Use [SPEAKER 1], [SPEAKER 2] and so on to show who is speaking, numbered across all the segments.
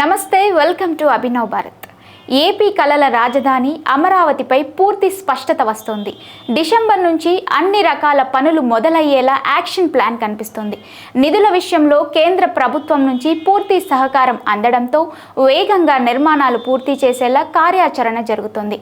[SPEAKER 1] Namaste welcome to Abhinav Bharat. AP కళల రాజధాని అమరావతిపై పూర్తి స్పష్టత వస్తోంది. డిసెంబర్ నుంచి అన్ని రకాల పనులు మొదలయ్యేలా యాక్షన్ ప్లాన్ కనిపిస్తుంది. నిధుల విషయంలో కేంద్ర ప్రభుత్వం నుంచి పూర్తి సహకారం అందడంతో వేగంగా నిర్మాణాలు పూర్తి చేసేలా కార్యాచరణ జరుగుతుంది.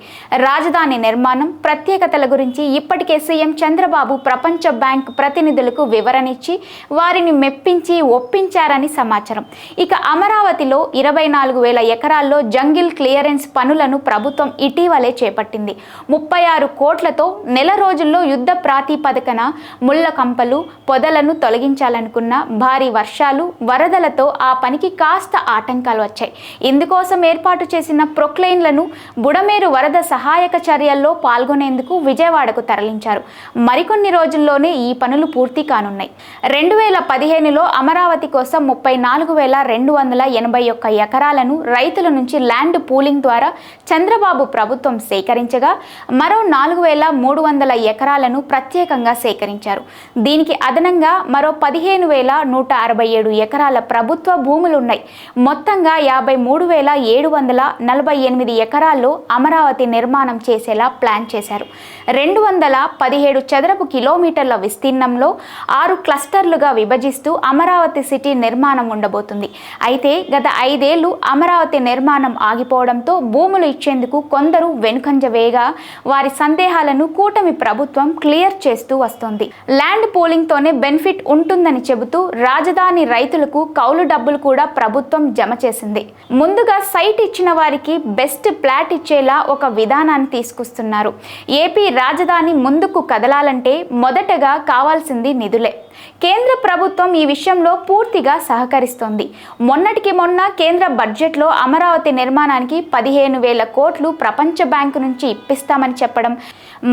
[SPEAKER 1] రాజధాని నిర్మాణం ప్రత్యేకతల గురించి ఇప్పటికే సీఎం చంద్రబాబు ప్రపంచ బ్యాంక్ ప్రతినిధులకు వివరణిచ్చి వారిని మెప్పించి ఒప్పించారని సమాచారం. ఇక అమరావతిలో ఇరవై నాలుగు వేల ఎకరాల్లో జంగిల్ క్లియరెన్స్ పనులను ప్రభుత్వం ఇటీవలే చేపట్టింది. ముప్పై ఆరు కోట్లతో నెల రోజుల్లో యుద్ధ ప్రాతిపదికన ముళ్ళ కంపలు పొదలను తొలగించాలనుకున్న భారీ వర్షాలు వరదలతో ఆ పనికి కాస్త ఆటంకాలు వచ్చాయి. ఇందుకోసం ఏర్పాటు చేసిన ప్రొక్లైన్లను బుడమేరు వరద సహాయక చర్యల్లో పాల్గొనేందుకు విజయవాడకు తరలించారు. మరికొన్ని రోజుల్లోనే ఈ పనులు పూర్తి కానున్నాయి. రెండు వేల పదిహేనులో అమరావతి కోసం ముప్పై నాలుగు వేల రెండు వందల ఎనభై ఒక్క ఎకరాలను రైతుల నుంచి ల్యాండ్ పూలింగ్ ద్వారా చంద్రబాబు ప్రభుత్వం సేకరించగా మరో నాలుగు వేల మూడు వందల ఎకరాలను ప్రత్యేకంగా సేకరించారు. దీనికి అదనంగా మరో పదిహేను వేల నూట అరవై ఏడు ఎకరాల ప్రభుత్వ భూములున్నాయి. మొత్తంగా యాభై మూడు వేల ఏడు వందల నలభై ఎనిమిది ఎకరాల్లో అమరావతి నిర్మాణం చేసేలా ప్లాన్ చేశారు. రెండు వందల పదిహేడు చదరపు కిలోమీటర్ల విస్తీర్ణంలో ఆరు క్లస్టర్లుగా విభజిస్తూ అమరావతి సిటీ నిర్మాణం ఉండబోతుంది. అయితే గత ఐదేళ్ళు అమరావతి నిర్మాణం ఆగిపోవడంతో భూములు ఇచ్చేందుకు కొందరు వెనుకంజ వేయగా వారి సందేహాలను కూటమి ప్రభుత్వం క్లియర్ చేస్తూ వస్తోంది. ల్యాండ్ పోలింగ్తోనే బెనిఫిట్ ఉంటుందని చెబుతూ రాజధాని రైతులకు కౌలు డబ్బులు కూడా ప్రభుత్వం జమ చేసింది. ముందుగా సైట్ ఇచ్చిన వారికి బెస్ట్ ప్లాట్ ఇచ్చేలా ఒక విధానాన్ని తీసుకొస్తున్నారు. ఏపీ రాజధాని ముందుకు కదలాలంటే మొదటగా కావాల్సింది నిధులే. కేంద్ర ప్రభుత్వం ఈ విషయంలో పూర్తిగా సహకరిస్తోంది. మొన్నటికి మొన్న కేంద్ర బడ్జెట్లో అమరావతి నిర్మాణానికి పదిహేను వేల కోట్లు ప్రపంచ బ్యాంకు నుంచి ఇప్పిస్తామని చెప్పడం.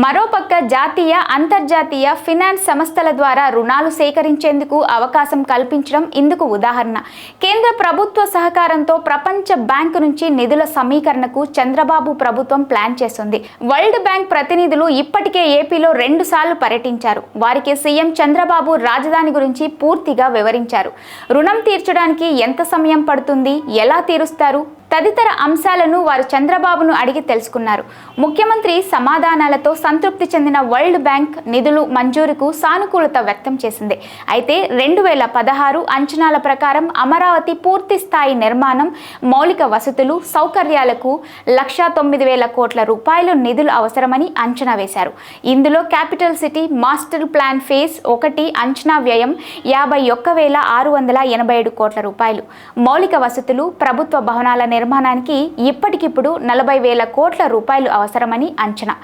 [SPEAKER 1] మరోపక్క జాతీయ అంతర్జాతీయ ఫినాన్స్ సంస్థల ద్వారా రుణాలు సేకరించేందుకు అవకాశం కల్పించడం ఇందుకు ఉదాహరణ. కేంద్ర ప్రభుత్వ సహకారంతో ప్రపంచ బ్యాంకు నుంచి నిధుల సమీకరణకు చంద్రబాబు ప్రభుత్వం ప్లాన్ చేస్తుంది. వరల్డ్ బ్యాంక్ ప్రతినిధులు ఇప్పటికే ఏపీలో రెండు సార్లు పర్యటించారు. వారికి సీఎం చంద్రబాబు రాజధాని గురించి పూర్తిగా వివరించారు. రుణం తీర్చడానికి ఎంత సమయం పడుతుంది? ఎలా తీరుస్తారు? తదితర అంశాలను వారు చంద్రబాబును అడిగి తెలుసుకున్నారు. ముఖ్యమంత్రి సమాధానాలతో సంతృప్తి చెందిన వరల్డ్ బ్యాంక్ నిధులు మంజూరుకు సానుకూలత వ్యక్తం చేసింది. అయితే రెండు వేల పదహారు అంచనాల ప్రకారం అమరావతి పూర్తి స్థాయి నిర్మాణం మౌలిక వసతులు సౌకర్యాలకు లక్షా తొమ్మిది వేల కోట్ల రూపాయలు నిధులు అవసరమని అంచనా వేశారు. ఇందులో capital city master plan phase ఒకటి అంచనా వ్యయం యాభై ఒక్క వేల ఆరు వందల ఎనభై ఏడు కోట్ల రూపాయలు. మౌలిక వసతులు ప్రభుత్వ భవనాల నిర్మాణానికి ఇప్పటికిప్పుడు నలభై వేల కోట్ల రూపాయలు అవసరమని అంచనా.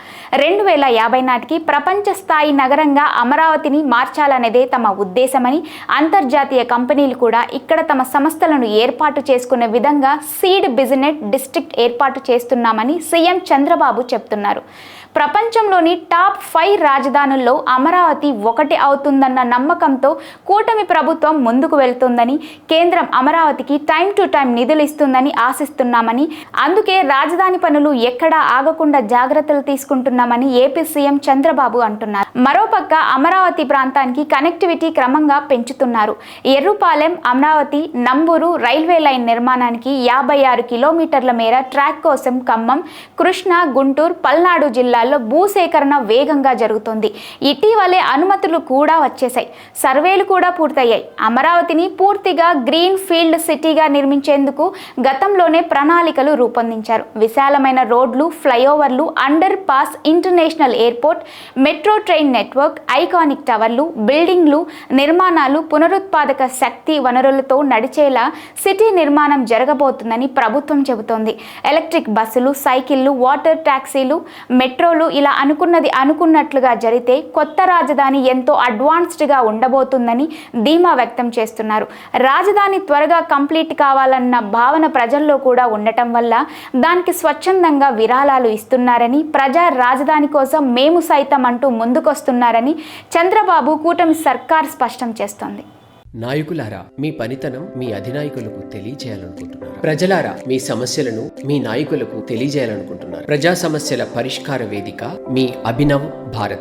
[SPEAKER 1] రెండు వేల యాభై నాటికి ప్రపంచ స్థాయి నగరంగా అమరావతిని మార్చాలనేదే తమ ఉద్దేశమని అంతర్జాతీయ కంపెనీలు కూడా ఇక్కడ తమ సంస్థలను ఏర్పాటు చేసుకునే విధంగా సీడ్ బిజినెస్ డిస్ట్రిక్ట్ ఏర్పాటు చేస్తున్నామని సీఎం చంద్రబాబు చెప్తున్నారు. ప్రపంచంలోని టాప్ ఫైవ్ రాజధానుల్లో అమరావతి ఒకటి అవుతుందన్న నమ్మకంతో కూటమి ప్రభుత్వం ముందుకు వెళ్తుందని కేంద్రం అమరావతికి టైం టు టైం నిధులు ఇస్తుందని ఆశిస్తున్నామని అందుకే రాజధాని పనులు ఎక్కడా ఆగకుండా జాగ్రత్తలు తీసుకుంటున్నామని ఏపీ సీఎం చంద్రబాబు అంటున్నారు. మరోపక్క అమరావతి ప్రాంతానికి కనెక్టివిటీ క్రమంగా పెంచుతున్నారు. ఎర్రుపాలెం అమరావతి నంబూరు రైల్వే లైన్ నిర్మాణానికి యాభై ఆరు కిలోమీటర్ల మేర ట్రాక్ కోసం ఖమ్మం కృష్ణా గుంటూరు పల్నాడు జిల్లాల్లో భూసేకరణ వేగంగా జరుగుతోంది. ఇటీవలే అనుమతులు కూడా వచ్చేసాయి సర్వేలు కూడా పూర్తయ్యాయి. అమరావతిని పూర్తిగా గ్రీన్ ఫీల్డ్ సిటీగా నిర్మించేందుకు గతంలోనే ప్రణాళికలు రూపొందించారు. విశాలమైన రోడ్లు ఫ్లైఓవర్లు underpass international airport metro train network iconic టవర్లు బిల్డింగ్లు నిర్మాణాలు పునరుత్పాదక శక్తి వనరులతో నడిచేలా సిటీ నిర్మాణం జరగబోతుందని ప్రభుత్వం చెబుతోంది. ఎలక్ట్రిక్ బస్సులు సైకిళ్ళు వాటర్ ట్యాక్సీలు మెట్రోలు ఇలా అనుకున్నది అనుకున్నట్లుగా జరిగితే కొత్త రాజధాని ఎంతో అడ్వాన్స్డ్గా ఉండబోతుందని ధీమా వ్యక్తం చేస్తున్నారు. రాజధాని త్వరగా కంప్లీట్ కావాలన్న భావన ప్రజల్లో కూడా ఉండటం వల్ల దానికి స్వచ్ఛందంగా విరాళాలు ఇస్తున్నారని ప్రజా రాజధాని కోసం మేము సైతం అంటూ ముందుకొస్తున్నారని చంద్రబాబు కూటమి సర్కార్ స్పష్టం చేస్తోంది.
[SPEAKER 2] నాయకులారా మీ పనితనం మీ అధినాయకులకు తెలియజేయాలనుకుంటున్నారు? ప్రజలారా మీ సమస్యలను మీ నాయకులకు తెలియజేయాలనుకుంటున్నారు? ప్రజా సమస్యల పరిష్కార వేదిక మీ అభినవ్ భారత్.